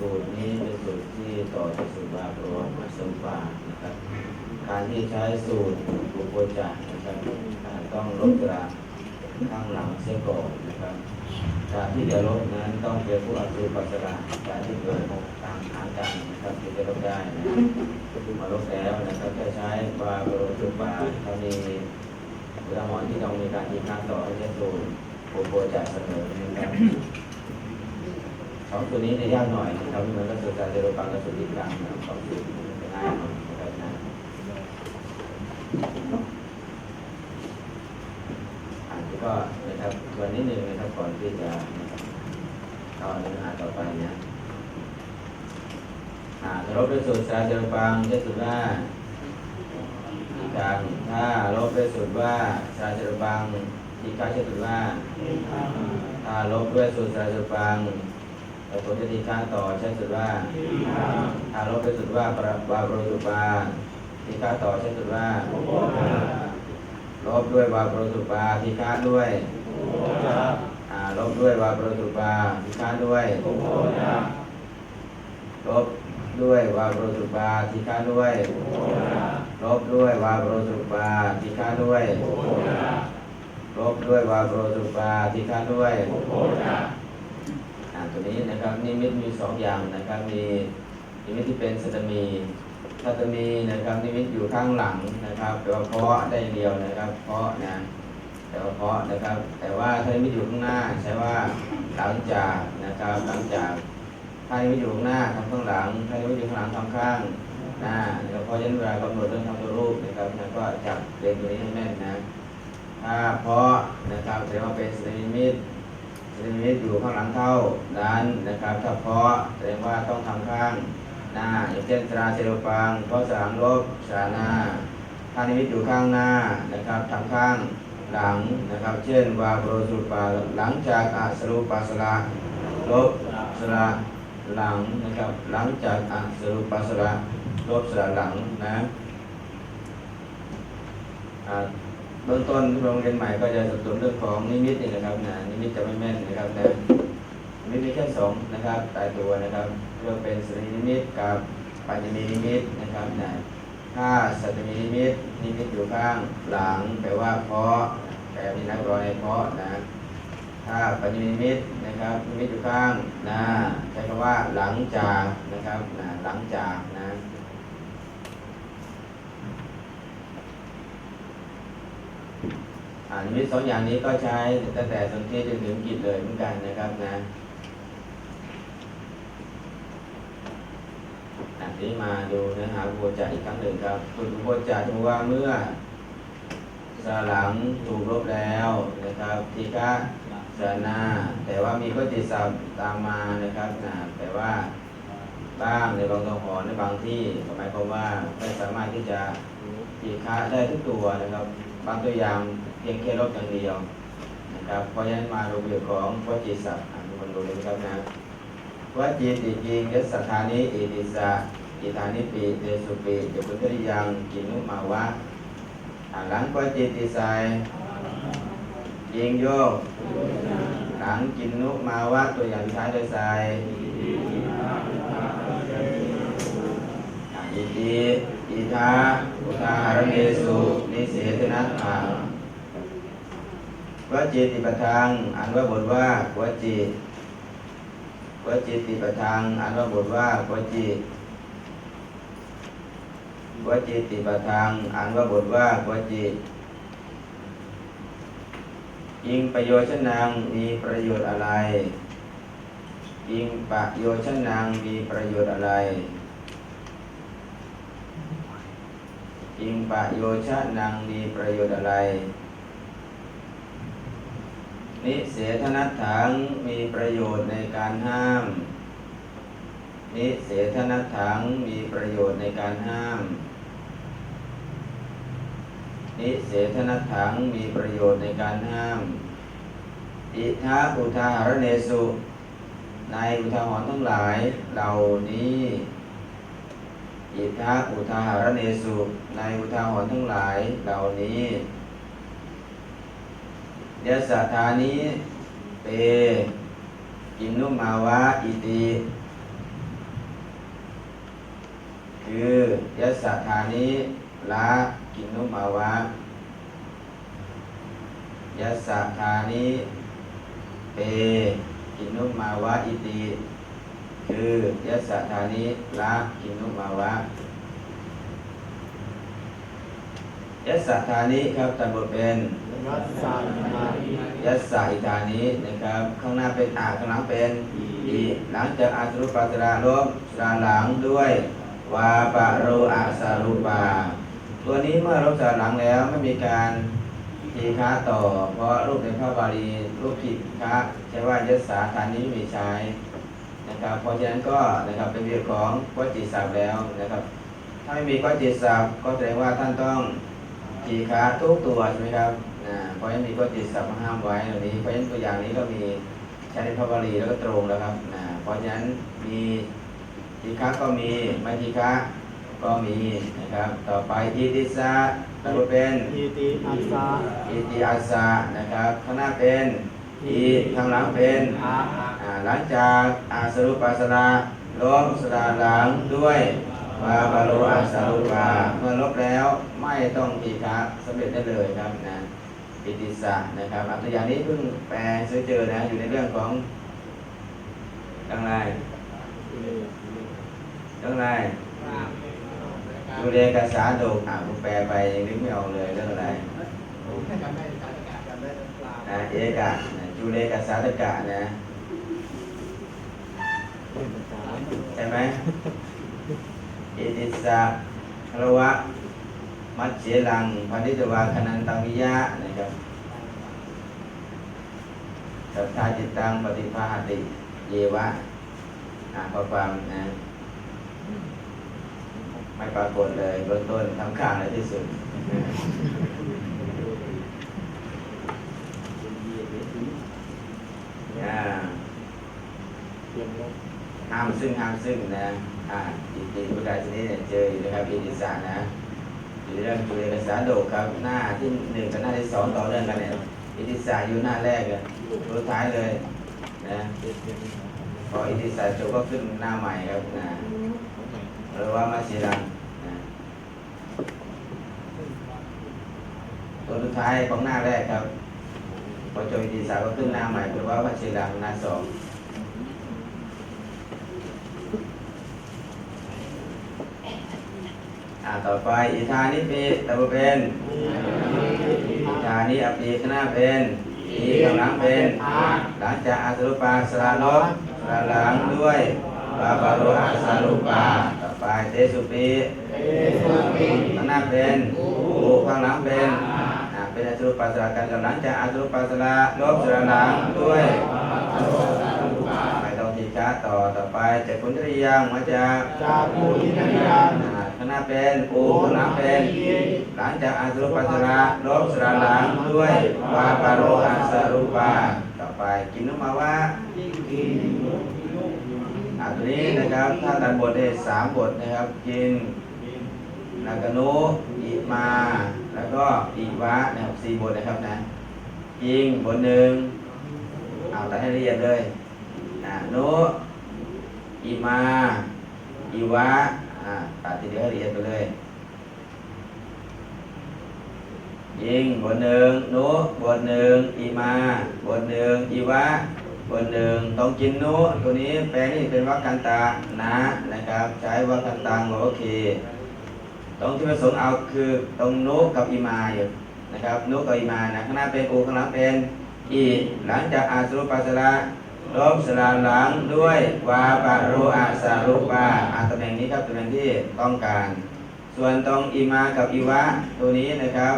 สูตรนี้เป็นสูตรที่ต่อจากสูตรบาโปรมาสมปานะครับ การที่ใช้สูตรบุโกจานะครับต้องลบกระข้างหลังเสียก่อนนะครับ การที่จะลบนั้นต้องเป็นผู้อสุปัสสระการที่เกิดตามหางกันนะครับที่จะลบได้นะมาลบแล้วนะครับจะใช้บาโปรจุปาถ้ามีอุทาหรณ์ที่ต้องมีการทีข้างต่อให้ใช้สูตรบุโกจาเสมอนะครับ สองตัวนี้เนี่ยากหน่อยนะครับมันก็คือการเจริญปังกับสุติกลางนะครับสองสูตรจะง่ายนะครับนะอ่านก็นะครับวันนี้หนึ่งนะครับก่อนที่จะเข้าเนื้อหาต่อไปนะอ่าลบด้วยสูตรสาเจริญปังได้สูตรว่าอีกการถ้าลบด้วยสูตรว่าสาเจริญปังอีกการใช้สูตรว่าถ้าลบด้วยสูตรสาเจริญปัง ผลจะดีข้างต่อใช้สุดว่าถ้าลบไปสุดว่าปรบาโปรสุปาทีข้างต่อใช้สุดว่าลบด้วยวาโปรสุปาทีข้างด้วยอาลบด้วยวาโปรสุปาทีข้างด้วยลบด้วยวาโปรสุปาทีข้างด้วยลบด้วยวาโปรสุปาทีข้างด้วยลบด้วยวาโปรสุปาทีข้างด้วยอ่า ตัวนี้นะครับนิมิตมีสองอย่างนะครับมีนิมิตที่เป็นสัตมีสัตมีนะครับนิมิตอยู่ข้างหลังนะครับแปลว่าเพาะได้เดียวนะครับเพาะนะแต่ว่าเพาะนะครับ แต่ว่าถ้านิมิตอยู่ข้างหน้าใช้ว่าหลังจากนะครับหลังจากถ้านิมิตอยู่ข้างหน้าทำข้างหลังถ้านิมิตอยู่ข้างหลังทำข้างหน้านะครับเพราะฉะนั้นเวลากำหนดเรื่องทำตัวรูปนะครับนะก็จับเรียนตัวนี้ให้แม่นนะถ้าเพาะนะครับแสดงว่าเป็นสัตนิมิต เซนติเมตอยู่ข้างหลังเท่าดันนะครับถ้าเพาะแสดงว่าต้องทำข้างหน้าอย่างเช่นตราเซโลปังเพราะสามลบสาหน้าถ้านิมิตอยู่ข้างหน้านะครับทำข้างหลังนะครับ เช่นวาโปรสุปาหลังจากอาสรุปัสสระลบสระหลังนะครับหลังจากอาสรุปัสสระลบสระหลังนะ บื้องต้นโรงเรียนใหม่ก็จะสับสนเรื่องของนิมิตนี่นะครับนะนิมิตจะไม่แม่นนะครับนะนิมิตมีแค่สองนะครับตายตัวนะครับเรื่องเป็นสรีนิมิตกับปัญญมีนิมิตนะครับนะถ้าสัตมีนิมิตนิมิตอยู่ข้างหลังแปลว่าเพาะแต่มีนักรอในเพาะนะถ้าปัญญมีนิมิตนะครับนิมิตอยู่ข้างหน้าใช้คำว่าหลังจากนะครับนะหลังจากนะ อ่า นิมิตสองอย่างนี้ก็ใช้ตั้งแต่สนเทศจนถึงกิจเลยเหมือนกันนะครับนะอะทีนี้มาดูเนื้อหาอุโบจาอีกครั้งหนึ่งครับ คุณอุโบจาถือว่าเมื่อสาหลังถูกลบแล้วนะครับทีฆะสนา แต่ว่ามีก็ติสับตามมานะครับนะแต่ว่าบ้างในบางตัวหอในบางที่หมายความว่าไม่สามารถที่จะทีฆะได้ทุกตัวนะครับ บางตัวอย่าง เพียงแค่ลบอย่างเดียวนะครับเพราะฉะนั้นมาดูเรื่องของวจีศัพท์อ่านคนดูเลยครับนะวจีติจิงยศธานิอิติสะอิธานิปิเตสุปิเดบุตริยังกินุมาวะอ่านหลังวจีติไซยิงโยกหลังกินนุมาวะตัวอย่างท้ายโดยไซอ่านอิติอิทาอุทาหารเนสุนิเสธนัตถัง วจิติปทังอ่านว่าบทว่าวจิวจิติปทังอ่านว่าบทว่าวจิวจิติปทังอ่านว่าบทว่าวจิอิงประโยชน์นังมีประโยชน์อะไรอิงประโยชน์นังมีประโยชน์อะไรอิงประโยชน์นังมีประโยชน์อะไร นิเสธนัตถังมีประโยชน์ในการห้าม นิเสธนัตถังมีประโยชน์ในการห้าม นิเสธนัตถังมีประโยชน์ในการห้าม อิทาอุทาหรเนสุ ในอุทาหรณ์ทั้งหลายเหล่านี้ อิทาอุทาหรเนสุ ในอุทาหรณ์ทั้งหลายเหล่านี้ ยะสัทานิเปกินุมาวะอิติ คือยสสะธานิละกินุมาวะยสสะธานิเปกินุมาวะอิติ คือยสสะธานิละกินนุมาวะ ยสสะธานิครับตันบทเป็นยัสสะนาอิยัสสะอิธานินะครับ ข้างหน้าเป็นอาข้างหลังเป็นอีหลังจากอาสรุปัสสราลบสาหลังด้วยวาปะโรอาสารุปา ตัวนี้เมื่อลบสาหลังแล้วไม่มีการทีฆาต่อ เพราะรูปในพระบาลีรูปทีฆาใช้ว่ายัสสะธานิไม่มีใช้นะครับเพราะฉะนั้นก็นะครับเป็นเรื่องของวจิศัพท์แล้วนะครับ ถ้าไม่มีวจิศัพท์ก็แสดงว่าท่านต้อง ทีฆาทุกตัวใช่ไหมครับนะเพราะฉะนั้นมีวจิศัพท์มาห้ามไว้ตรงนี้เพราะฉะนั้นตัวอย่างนี้ก็มีใช้ในพระบาลีแล้วก็ตรงแล้วครับนะเพราะฉะนั้นมีทีฆาก็มีไม่ทีฆาก็มีนะครับ ต่อไปอิติสะตัดเป็นอิติอัสสะอิติอาสะนะครับข้างหน้าเป็นอีข้างหลังเป็นอาอ่าหลังจากอาสรุปัสสราลบสราหลังด้วย วาบาโลอาสารุปาเมื่อลบแล้วไม่ต้องทีฆะสำเร็จได้เลยครับนะอิติสะนะครับอัตอย่างนี้เพิ่งแปลซื้อเจอนะอยู่ในเรื่องของดังไรดังไรดูเรกษาโดกอ่าผมแปลไปยังนึกไม่ออกเลยเรื่องอะไรนะเอกะนะจุเลกสาตกะนะใช่ไหม อิติสะคารวะ มัจเจลังพันิตวาคนันตังวิยะนะครับสัทธาจิตตังปฏิภาติ เยวะอ่านข้อความนะไม่ปรากฏเลยเบื้องต้นทำข้างเลยที่สุดอ่าเตรียมลบ ห้ามซึ่งห้ามซึ่งนะอ่าอิติประกาศชนิดเนี่ยเจออยู่นะครับอิติสานะอยู่เรื่องจุเลกษาโดกครับหน้าที่หนึ่งกับหน้าที่สองต่อเนื่องกันเนี่ยอิติสาอยู่หน้าแรกเลยสุดท้ายเลยนะพออิติสาจบก็ขึ้นหน้าใหม่ครับนะหรือว่ามาชีรังนะตัวสุดท้ายของหน้าแรกครับพอจบอิติสาก็ขึ้นหน้าใหม่หรือว่ามาชีรังหน้าสอง อ่าต่อไปอิทานิปิตะเป็นอิทานิอปีคณะเป็นอีกำลังเป็น หลังจากอาสรุปาสลานบสลาหลังด้วยบาบาโรอาสรุปาต่อไปเตสุปีข้างหน้าเป็นอุข้างหลังเป็นเป็นอาสรุปาสลากันกับหลังจากอาสรุปาสลาลบสลาหลังด้วยไม่ต้องทีจ้าต่อต่อไปจากคุณทริยังมาจากจากภูอินทรียนอ่ง เป็นอูข้างหลังเป็นหลังจากอาสุปัสระลบสระหลังด้วยวาปาโรอาสรุปาต่อไปกินนุมาว่าอ่าตัวนี้นะครับถ้าตัดบทได้สามบทนะครับกินนากนุอิมา แล้วก็อิวะนะครับสี่บทนะครับนะยิงบทหนึ่งเอาตัดให้ละเอียดเลยอ่านุอิมาอีวะ อ่าตัดทีเดียวละเอียดไปเลย ยิงบทหนึ่งนุบทหนึ่งอีมาบทหนึ่งอีวะบทหนึ่งต้องกินนุตัวนี้แปลนี่เป็นวักกันตานะนะครับ ใช้วักกันตังบอกโอเคตรงที่ประสงค์เอาคือตรงนุกับอีมาอยู่นะครับนุกับอีมานะข้างหน้าเป็นอูข้างหลังเป็นอีหลังจากอาสรุปัสสระ ลบสระหลังด้วยวาปะโรอาสารุปาอาตำแหน่งนี้ครับตำแหน่งที่ต้องการ ส่วนตรงอีมากับอีวะตัวนี้นะครับ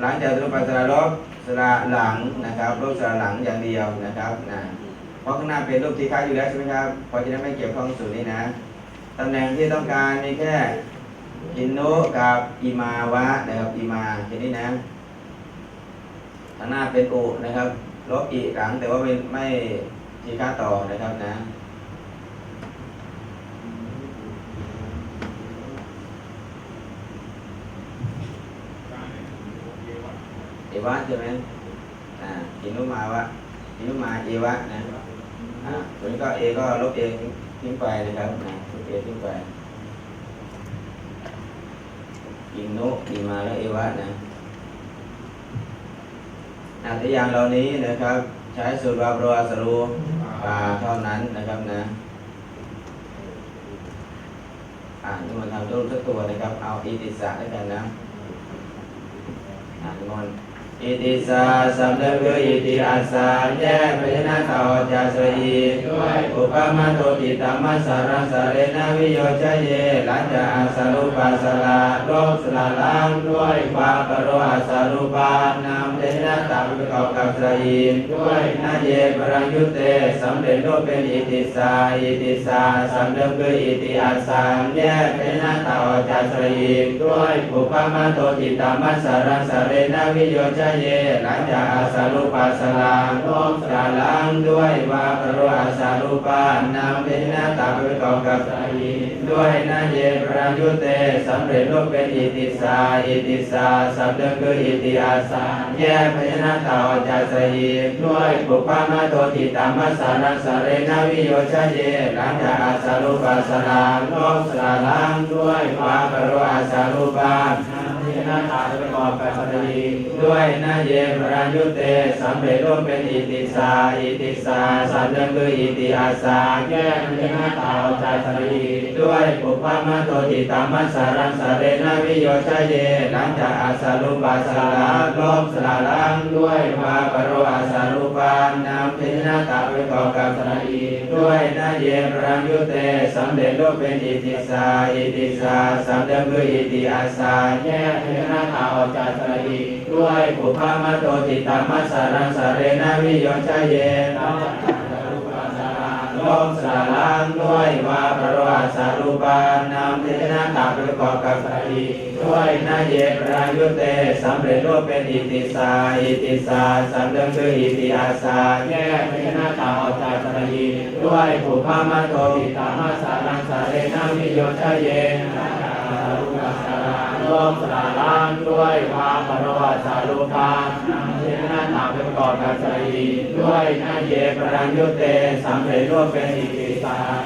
หลังจากรูปสสรลบสระหลังนะครับรูปสระหลังอย่างเดียวนะครับนะเพราะข้างหน้าเป็นรูปที่ค้าอยู่แล้วใช่ไหมครับเพราะฉะนั้นไม่เกี่ยวข้องสูตรนี้นะตำแหน่งที่ต้องการมีแค่อินโนกับอิมาวะนะครับอิมาแค่นี้นะ หน้าเป็นอุนะครับ ลบอีหลังแต่ว่าไม่ไม่ทีค้าต่อนะครับนะเอวะใช่ไหมอ่าอินุมาวะอินุมาเอวะนะอ่าตัวนี้ก็เอก็ลบเอทิ้งไปนะครับนะลบเอทิ้งไปอินโนอินมาแล้วเอวะนะ อ่าตัวอย่างเหล่านี้นะครับ ใช้สูตรวาบรวสรูปาเท่านั้นนะครับนะ อ่านมันทำรูปสักตัวนะครับ เอาอิติสะด้วยกันนะ อ่านมน อิติสาสัมเดคืออิติอาสาแยกพยัญชนะต่อจาสยีด้วยอุปมาโตติตามัสสารังสาเรนาวิโยชเยหลังจากอาสรุปัสสลาโลกสลาล้างด้วยความปรโรอาสรุปานามพยัญชนะตามประกอบกับสยีด้วยนาเยปรังยุเตสำเร็จรูปเป็นอิติสาอิติสาสัมเดคืออิติอาสาแยกพยัญชนะต่อจาสยีด้วยอุปมาโตติตามัสสารังสาเรนาวิโยชเยหลังจากอาสารุปัสสลาโลกสลาล้างด้วยวาปรโรอาสารุปานามพยัญนะตามประกอบกับสยีด้วยนาเยปรังยุเตสำเร็จรูปเป็นอิติสาอิติสาสัมเดคืออิติอาสาแยกพยัญนะต่อจาสยีด้วยอุปมาโตติตามัสสารัสเรนาวิโยชเยหลังจากอาสารุปัสสลาโลกสลาล้างด้วยวาปรโรอาสารุปานามพยัญนะตามประกอบกับสยี ด้วยนาเยปรังยุเตสำเร็จรูปเป็นอิติสาอิติสาสัมเดคืออิติอาสาแกพยัญชนะต่อจาสยีด้วยอุปมาโตติตามัสสารังสาเรนาวิโยชเยหลังจากอาสารุปัสสลาโลกสลาล้างด้วยวาปรโรอาสารุปานนามพยัญชนะตามประกอกับสยีด้วยนาเยปรังยุเตสำเร็จรูปเป็นอิติสาอิติสาสัมเดคืออิติอาสาแกพยัญชนะต่อจาสยี ด้วยอุปมาโตติตามัสสารังสาเรนาวิโยชเยหลังจากอาสารุปัสสลาโลกสร้างด้วยวาปรโราสารุปานนามพยัญชนะตามประกอบกับสยีด้วยนาเยปรังยุเตสำเร็จรูปเป็นอิติสาอิติสาสัมเดคืออิติอาสาแยกพยัญชนะต่อจาสยีด้วยอุปมาโตติตามัสสารังสาเรนาวิโยชเยหลั โลกสลาล้างด้วยความปรวัติสารุปานนามพยัญชนะตามประกอบกับสยีด้วยนั่นเยปรังยุเตสำเร็จร่วมเป็นอิทธิ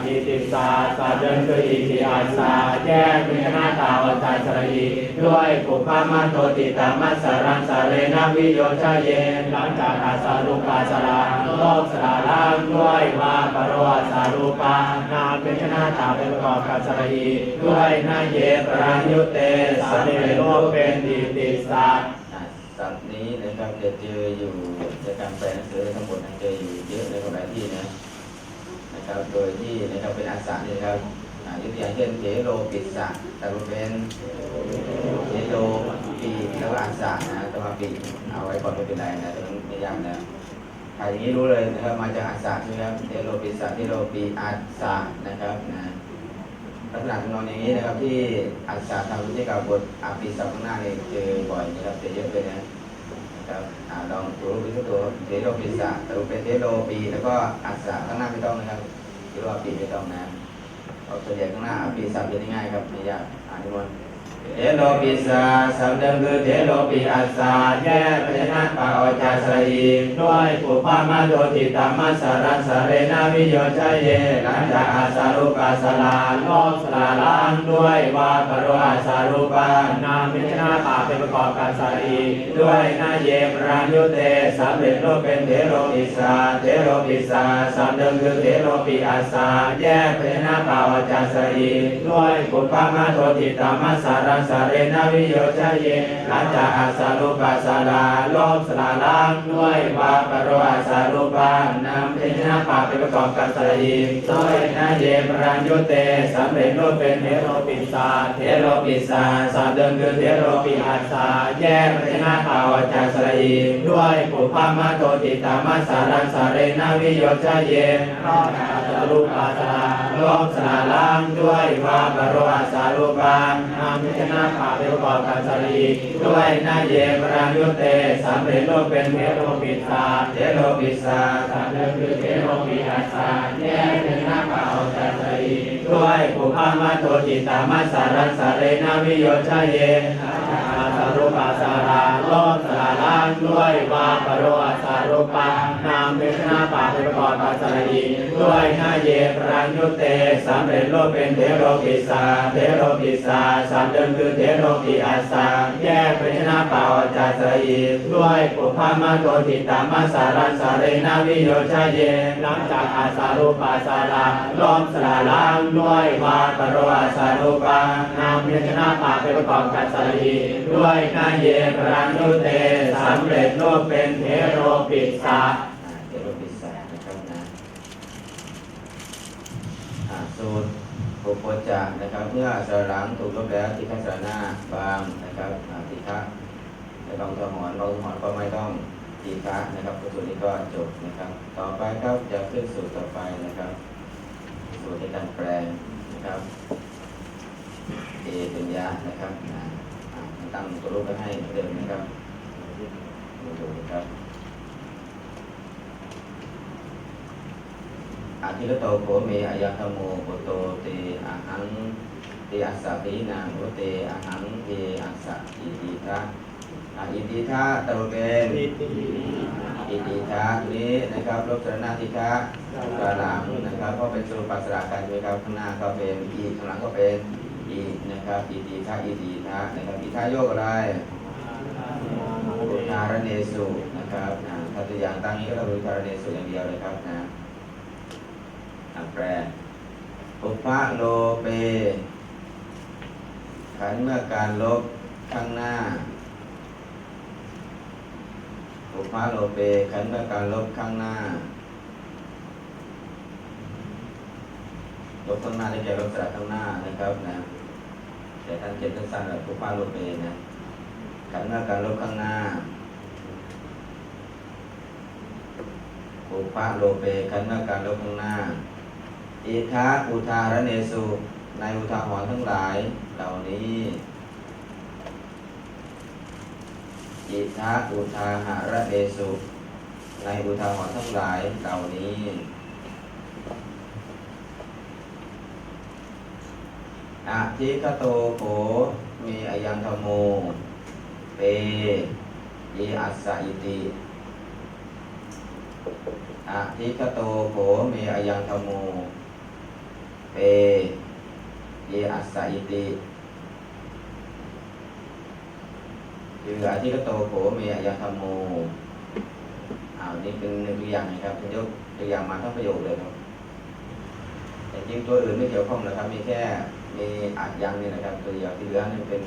อิติสาสัมเดคืออิติอาสาแยกพยัญชนะต่อจาสยีด้วยอุปมาโตติตามัสสรังสาเรนวิโยชเยนหลังจากอาสารุปัสสลาโลกสลาล้างด้วยว่าปรโรอาสารุปานามพยัญชนะตามประกอบกับสยีด้วยนาเยปรังยุเตสำเร็จรูปเป็นอิติสาสัตว์นี้นะครับจะเจออยู่จากการแปลหนังสือทั้งหมดเจออยู่เยอะในหลายที่นะ นะครับ โดยที่นะครับเป็นอาสาเนี่ยนะครับยกตัวอย่างเช่นเทโลปิสะแต่ว่าเป็นเทโลปีแล้วก็อาสานะต่ว่าปีเอาไว้ก่อนไม่เป็นไรนะแต่มันไม่ยากนะถ่าอย่างนี้รู้เลยนะครับมาจากอาสาใช่ไหมครับเทโลปิสะเทโลปีอาสานะครับนะลักษณะทำนองอย่างนี้นะครับที่อาสาทำวิธีการบทอาปีสัมข้างหน้าเนี่ยเจอบ่อยนะครับเจอเยอะเลยนะครับอ่าลองดูรูปที่ตัวเทโลปิสะสรุเป็นเทโลปีแล้วก็อัสสะข้างหน้าไม่ต้องนะครับ เทโลปีไม่ต้องนะเอาส่วนใหญ่ข้างหน้าปีสับจะง่ายครับไม่ยากอ่านที่มัน เทโลปิสะสำเดิมคือเทโลปีอัสสะแยกพยัญชนะปาอจาสรีด้วยปุพพามาโดติตามัสสารสเรนาวิโยชเยหลังจากอาสารุปัสลาโลกสลาล้างด้วยวาปรโรอาสารุปานามพยัญชนะปาเป็นประกอบการสรีด้วยนาเยปรายุเตสำเร็จรูปเป็นเทโลปิสาเทโลปิสาสำเดิมคือเทโลปิอาสาแยกพยัญชนะปาวจาสรีด้วยปุพพามาโทติตามัสสารสาเรนวิโยชเยหลังจาอาสารุปัสสลาโลกสลาล้างด้วยวาปรโรอาสารุปานามพญชนะปาเป็นประกอบการสารีด้วยนาเยปรายุเตสำเร็จรูปเป็นเทโลปิสาเทโลปิสาสำเดิมคือเทโลปิอาสาแยกพยัญชนะปาวจาสรีด้วยปุพพามาโทติตามัสารังสาเรนวิโยชเยรอดอาสารุปัสสลาโลกสลาล้างด้วยวาปรโรอาสารุปานามพชนาคาเป็นประกอบการสารีด้วยนาเยปรายุเตสามเรโลเป็นเทโลปิสาเทโลปิสาสามเรคือเทโลปิอาสาแยกเป็นนาคาวจาสรีด้วยภูพามาโตจิตามาสารัสาเรนาวิโยชเยอาสาร ปัสสาราโลกสาล้างด้วยวาปโรอาสารุปานามามเป็นชนะปาเป็นประกอบปัสสารีด้วยหน้าเยปรัญยุเตสำเร็จโลกเป็นเทโรปิสาเทโรปิสาสามเดิมคือเทโรปิอาสาแยกเป็นชนะปาออกจากสรีด้วยปุพพามาโตติตามาสารันสาเรนาวิโยชาเยหลังจากอาสารูปาสาราล้อมสลาล้างด้วยวาปโรอาสารูปานามเป็นชนะปาเป็นประกอบปัสสารีด้วยหนาเยปรัญยุเตสำเร็จโลกเป็นเทโรปิสาอ่าเดี๋ยวเรปิสงนะครับนะอ่าสูตรปุปโปจะนะครับ เมื่อสระหลังถูกลบแล้วที่ข้างสระหน้าบางนะครับอ่าทีฆะไม่ต้องทหอนเราทหอนก็ไม่ต้องทีฆะนะครับสูตรนี้ก็จบนะครับ ต่อไปครับจะขึ้นสูตรต่อไปนะครับ สูตรในการแปลงนะครับเอเป็นยะนะครับนะ ตั้งตัวรูปไว้ให้เหมือนเดิมนะครับดูนะครับอาทิรโตโขเมอายัคโมโกโตเตอาหังเตอัสสะตินังโอเตอาหังเตอัสสะอิติทะอิติทะตรุเป็นอิติอิติทะตัวนี้นะครับลบสรณาทิทะกระหลังนะครับก็เป็นสูตรปัสสระกันใช่ไหมครับข้างหน้าก็เป็นอีข้างหลังก็เป็น อีนะครับอิติทะอิติทะนะครับอิทะโยกอะไรอุทารเนสุนะครับอ่าถ้าตัวอย่างตั้งนี้ก็ต้องอุทารเนสุอย่างเดียวเลยครับนะอ่าแปลอุปะโลเปขันเมื่อการลบข้างหน้าอุปะโลเปขันเมื่อการลบข้างหน้าลบข้างหน้าได้แก่ลบสระข้างหน้านะครับนะ แต่ท่านเจ็บสั้นๆแบบอุปะโลเปนะขันธ์เมื่อการลบข้างหน้าอุปะโลเปขันธ์เมื่อการลบข้างหน้าอิทาอุทาระเนสุในอุทาหรณ์ทั้งหลายเหล่านี้อิทาอุทาหาระเนสุในอุทาหรณ์ทั้งหลายเหล่านี้ อาทิคโตโขมีอายังธรรมโม เปยีอัสสอิติอาทิคโตโขมีอายังธรรมโม เปยีอัสสอิติคืออาทิคโตโขมีอายังธรรมโมอ้าวนี่เป็นหนึ่งตัวอย่างนะครับเป็นยกตัวอย่างมาทั้งประโยคเลยครับแต่จริงตัวอื่นไม่เกี่ยวข้องนะครับมีแค่ มีอัดยังนี่นะครับตัวอย่างที่เหลือนี่เป็น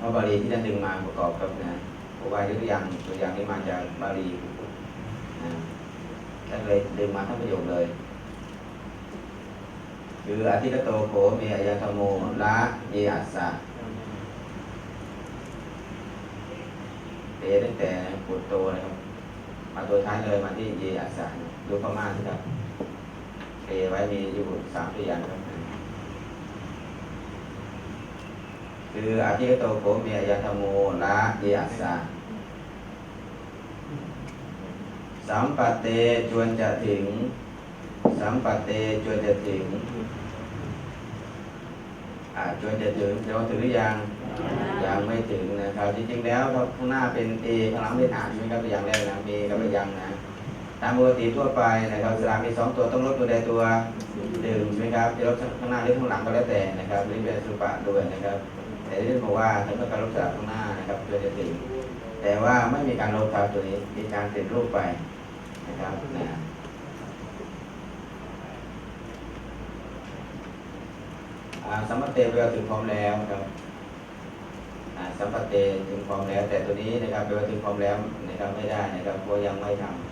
พระบาลีที่ท่านดึงมาประกอบครับนะเพราะว่าตัวอย่างตัวอย่างนี้มาจากบาลีนะท่านเลยดึงมาทั้งประโยคเลย คืออธิกโตโขเมอายธโมละเยอัสสะเตตั้งแต่ปุตโตนะครับ มาตัวท้ายเลยมาที่เยอัสสะดูประมาณนะครับเอไว้มีอยู่สามตัวอย่างครับ คืออาทิตโตโขเมียยธรรมโมละเยอัสสะสัมปัตเตจวนจะถึง สัมปัตเตจวนจะถึงอ่าจวนจะถึงจะว่าถึงหรือยังยังไม่ถึงนะครับ จริงๆแล้วถ้าข้างหน้าเป็น A ข้างหลังเป็นหางใช่ไหมครับตัวอย่างแรกนะมีกับเป็นยังนะตามปกติทั่วไปนะครับสลากมีสองตัวต้องลดตัวใดตัวหนึ่งใช่ไหมครับจะลดข้างหน้าหรือข้างหลังก็แล้วแต่นะครับหรือเป็นสุปะด้วยนะครับ แต่ที่บอกว่าถ้าต้องการลบสลาข้างหน้านะครับตัวจะถึงแต่ว่าไม่มีการลบครับตัวนี้มีการติดรูปไปนะครับนะอ่าสัมปเตเวลาถึงพร้อมแล้วครับสัมปเตถึงพร้อมแล้ว แต่ตัวนี้นะครับเวลาถึงพร้อมแล้วนะครับไม่ได้นะครับเพราะยังไม่ทำ